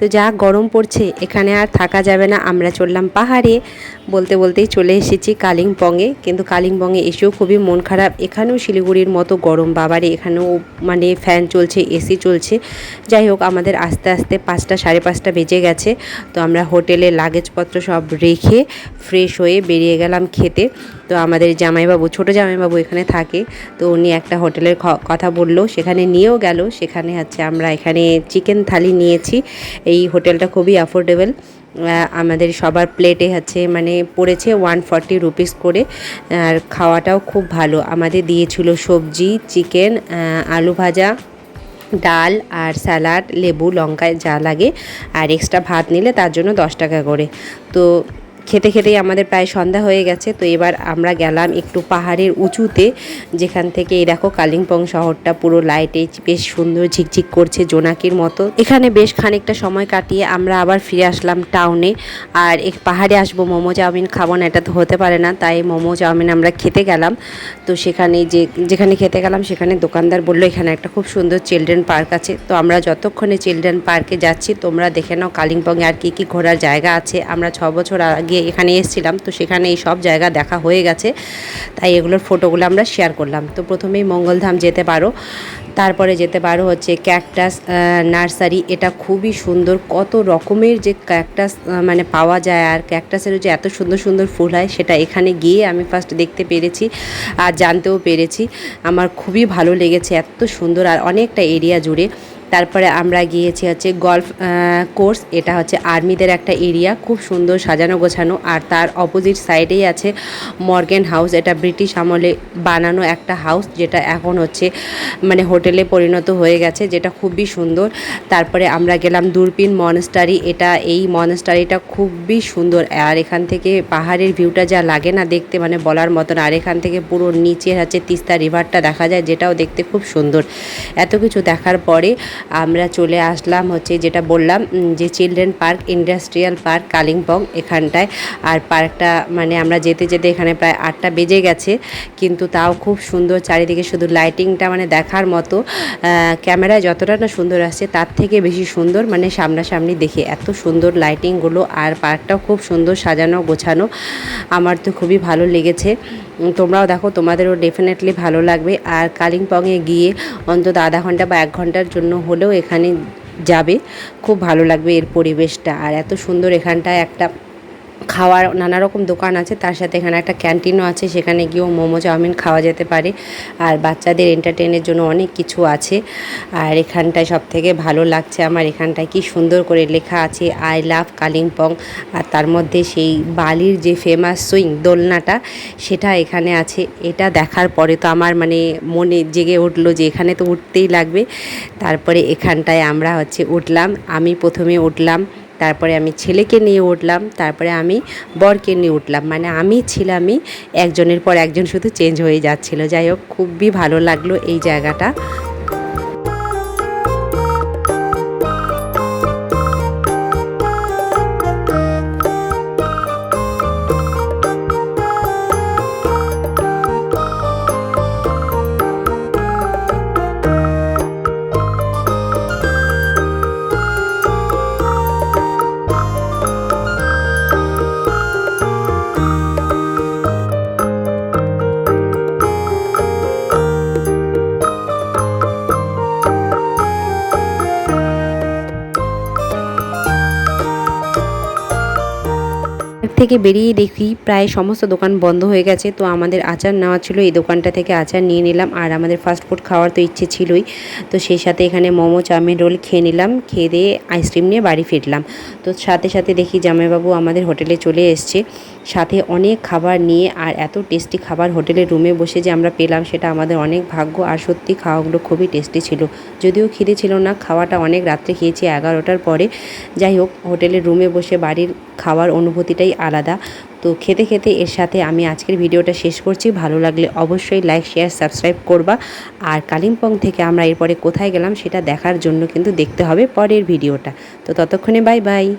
তো যা গরম পড়ছে, এখানে আর থাকা যাবে না। আমরা চললাম পাহাড়ে। বলতে বলতেই চলে এসেছি কালিম্পংয়ে। কিন্তু কালিম্পংয়ে এসেও খুবই মন খারাপ। এখানেও শিলিগুড়ির মতো গরম বাবারে, এখানেও মানে ফ্যান চলছে এসি চলছে। যাই হোক, আমাদের আস্তে আস্তে পাঁচটা, সাড়ে পাঁচটা বেজে গেছে। তো আমরা হোটেলে লাগেজপত্র সব রেখে ফ্রেশ হয়ে বেরিয়ে গেলাম খেতে। তো আমাদের জামাইবাবু, ছোটো জামাইবাবু এখানে থাকে। তো উনি একটা হোটেলের কথা বলল। সেখানে নিয়েও গেল। সেখানে হচ্ছে আমরা এখানে চিকেন থালি নিয়েছি। এই হোটেলটা খুবই অ্যাফোর্ডেবল আমাদের সবার প্লেটে হচ্ছে মানে পড়েছে ওয়ান ফর্টি রুপিস করে, আর খাওয়াটাও খুব ভালো। আমাদের দিয়েছিল সবজি চিকেন আলু ভাজা, ডাল আর স্যালাড লেবু, লঙ্কায় যা লাগে, আর এক্সট্রা ভাত নিলে তার জন্য দশ টাকা করে। তো খেতে খেতেই আমাদের প্রায় সন্ধ্যা হয়ে গেছে, তো এবার আমরা গেলাম একটু পাহাড়ের উঁচুতে, যেখান থেকে এই দেখো কালিম্পং শহরটা পুরো লাইটে বেশ সুন্দর ঝিকঝিক করছে জোনাকির মতো। এখানে বেশ খানিকটা সময় কাটিয়ে আমরা আবার ফিরে আসলাম টাউনে আর এক পাহাড়ে আসব, মোমো চাউমিন খাব না, এটা তো হতে পারে না, তাই মোমো চাউমিন আমরা খেতে গেলাম। তো সেখানে যে, যেখানে খেতে গেলাম সেখানে দোকানদার বলল, এখানে একটা খুব সুন্দর চিলড্রেন পার্ক আছে। তো আমরা যতক্ষণে চিলড্রেন পার্কে যাচ্ছি, তোমরা দেখে নাও কালিম্পংয়ে আর কী কী ঘোরার জায়গা আছে। আমরা ছ বছর আগে এখানে এসেছিলাম, তো সেখানে এই সব জায়গা দেখা হয়ে গেছে। তাই এগুলোর ফটোগুলো আমরা শেয়ার করলাম। তো প্রথমেই মঙ্গলধাম যেতে পারো। তারপরে যেতে পারো হচ্ছে ক্যাকটাস নার্সারি এটা খুবই সুন্দর। কত রকমের যে ক্যাকটাস মানে পাওয়া যায়। আর ক্যাকটাসেরও যে এত সুন্দর সুন্দর ফুল হয়, সেটা এখানে গিয়ে আমি ফার্স্ট দেখতে পেরেছি আর জানতেও পেরেছি। আমার খুবই ভালো লেগেছে এত সুন্দর আর অনেকটা এরিয়া জুড়ে। তারপরে আমরা গিয়েছি হচ্ছে গল্ফ কোর্স, এটা হচ্ছে আর্মিদের একটা এরিয়া, খুব সুন্দর সাজানো গোছানো, আর তার অপোজিট সাইডেই আছে মর্গেন হাউস, এটা ব্রিটিশ আমলে বানানো একটা হাউস, যেটা এখন হচ্ছে মানে হোটেলে পরিণত হয়ে গেছে, যেটা খুবই সুন্দর। তারপরে আমরা গেলাম দূরবীন মনস্টারি, এটা, এই মনস্টারিটা খুবই সুন্দর, আর এখান থেকে পাহাড়ের ভিউটা যা লাগে না দেখতে মানে বলার মতন, আর এখান থেকে পুরো নিচে হচ্ছে তিস্তা রিভারটা দেখা যায়, যেটাও দেখতে খুব সুন্দর। এত কিছু দেখার পরে আমরা চলে আসলাম হচ্ছে যেটা বললাম যে children park, industrial park, Kalimpong এখানটায়। আর পার্কটা মানে আমরা যেতে যেতে এখানে প্রায় আটটা বেজে গেছে, কিন্তু তাও খুব সুন্দর চারিদিকে শুধু লাইটিংটা মানে দেখার মতো। ক্যামেরায় যতটা না সুন্দর আসছে, তার থেকে বেশি সুন্দর মানে সামনাসামনি দেখে। এত সুন্দর লাইটিংগুলো আর পার্কটাও খুব সুন্দর সাজানো গোছানো। আমার তো খুবই ভালো লেগেছে। তোমরাও দেখো, তোমাদেরও ডেফিনেটলি ভালো লাগবে। আর কালিম্পংয়ে গিয়ে অন্তত আধা ঘণ্টা বা এক ঘণ্টার জন্য হলেও এখানে যাবে। খুব ভালো লাগবে এর পরিবেশটা। আর এত সুন্দর এখানটায় একটা খাওয়ার নানা রকম দোকান আছে, তার সাথে এখানে একটা ক্যান্টিনও আছে, সেখানে গিয়েও মোমো চাউমিন খাওয়া যেতে পারে। আর বাচ্চাদের এন্টারটেনের জন্য অনেক কিছু আছে। আর এখানটায় সব থেকে ভালো লাগছে আমার, এখানটায় কি সুন্দর করে লেখা আছে আই লাভ কালিম্পং আর তার মধ্যে সেই বালির যে ফেমাস সুইং দোলনাটা, সেটা এখানে আছে। এটা দেখার পরে তো আমার মানে মনে জেগে উঠল যে এখানে তো উঠতেই লাগবে। তারপরে এখানটায় আমরা হচ্ছে উঠলাম। আমি প্রথমে উঠলাম তারপরে আমি ছেলেকে নিয়ে উঠলাম, তারপরে আমি বরকে নিয়ে উঠলাম। মানে আমি ছিলামই একজনের পর একজন শুধু চেঞ্জ হয়ে যাচ্ছিল। যাই হোক, খুবই ভালো লাগল এই জায়গাটা। পার্ক থেকে বেরিয়ে দেখি প্রায় সমস্ত দোকান বন্ধ হয়ে গেছে। তো আমাদের আচার নেওয়া ছিল, এই দোকানটা থেকে আচার নিয়ে নিলাম। আর আমাদের ফাস্ট ফুড খাওয়ার তো ইচ্ছে ছিলই। তো সেই সাথে এখানে মোমো, চাউমিন রোল খেয়ে নিলাম। খেয়ে দিয়ে আইসক্রিম নিয়ে বাড়ি ফিরলাম। তো সাথে সাথে দেখি জামাইবাবু আমাদের হোটেলে চলে এসছে। সাথে অনেক খাবার নিয়ে আর এত টেস্টি খাবার হোটেলের রুমে বসে যে আমরা পেলাম, সেটা আমাদের অনেক ভাগ্য। আর সত্যি খাওয়াগুলো খুবই টেস্টি ছিল। যদিও খিদে ছিল না, খাওয়াটা অনেক রাত্রে খেয়েছি এগারোটার পরে। যাই হোক, হোটেলের রুমে বসে বাড়ির খাওয়ার অনুভূতিটাই আলাদা। তো খেতে খেতে এর সাথে আমি আজকের ভিডিওটা শেষ করছি। ভালো লাগলে অবশ্যই লাইক, শেয়ার, সাবস্ক্রাইব করবা। আর কালিম্পং থেকে আমরা এরপরে কোথায় গেলাম, সেটা দেখার জন্য কিন্তু দেখতে হবে পরের ভিডিওটা। তো ততক্ষণে বাই বাই।